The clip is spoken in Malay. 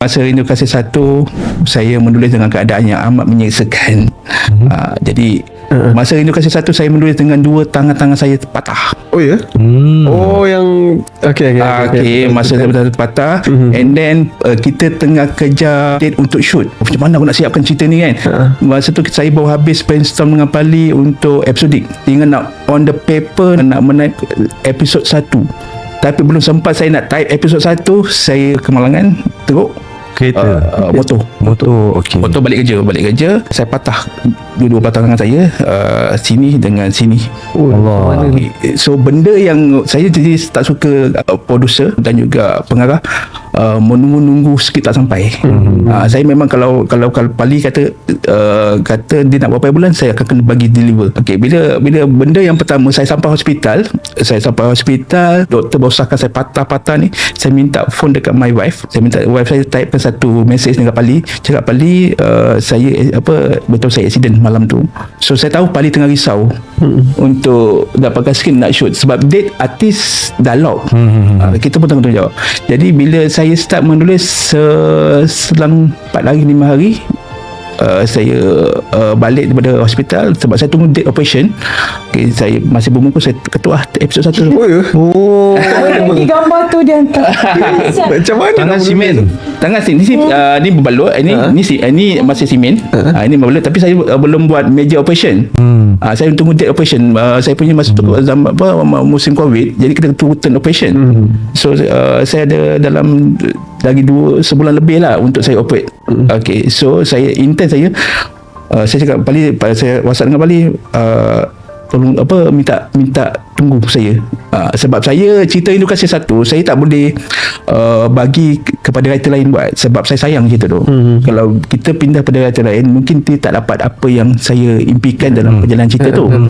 Masa Rindu Kasih Satu Saya menulis dengan keadaan yang amat menyeksakan mm-hmm. uh, Jadi uh-huh. Masa Rindu Kasih Satu Saya menulis dengan dua tangan-tangan saya patah Oh ya? Hmm. Oh yang Okay okay, uh, okay, okay. Masa saya betul patah mm-hmm. And then uh, Kita tengah kejar Date untuk shoot Macam mana aku nak siapkan cerita ni kan uh-huh. Masa tu saya baru habis Brainstorm dengan Pali Untuk episodik Tinggal nak On the paper Nak menaik Episod 1 tapi belum sempat saya nak type episod 1 Saya kemalangan Teruk kereta uh, motor motor okey. Motor balik kerja balik kerja. Saya patah dua-dua patah tangan saya uh, sini dengan sini. Oh, Allah. okay. so benda yang saya jadi tak suka uh, producer dan juga pengarah uh, menunggu-nunggu sikit tak sampai. Mm-hmm. uh, saya memang kalau kalau kalau Pali kata uh, kata dia nak berapa bulan saya akan kena bagi deliver. Okey bila bila benda yang pertama saya sampai hospital saya sampai hospital doktor baru saya patah-patah ni saya minta phone dekat my wife. Saya minta wife saya type satu message dengan Pali cakap Pali uh, saya apa betul saya accident malam tu so saya tahu Pali tengah risau hmm. untuk dapatkan skin nak shoot sebab date artis dah lock hmm. uh, kita pun tengah-tengah jadi bila saya start menulis selang 4 hari 5 hari uh, saya uh, balik daripada hospital sebab saya tunggu date operation. Okay, saya masih bermuka saya ketua episod 1 oh. Ya oh bagi gambar tu dia hantar. Macam mana tangan simen. tangan simen. Ni, uh, ni berbalut ini uh. ni, uh. ni masih simen. Uh. uh, ini berbalut tapi saya uh, belum buat major operation. Hmm. uh, saya tunggu date operation. Uh, saya punya masa hmm. tu zaman apa musim covid jadi kita tunggu turn operation. Hmm. so uh, saya ada dalam lagi dua sebulan lebih lah untuk saya operate. Mm. Okay, so saya intend saya uh, saya cakap Bali saya WhatsApp dengan Bali uh, tolong apa minta minta tunggu saya uh, sebab saya cerita Hindu Kasih satu saya tak boleh uh, bagi kepada writer lain buat sebab saya sayang cerita tu mm-hmm. kalau kita pindah pada writer lain mungkin dia tak dapat apa yang saya impikan dalam mm. perjalanan cerita tu mm.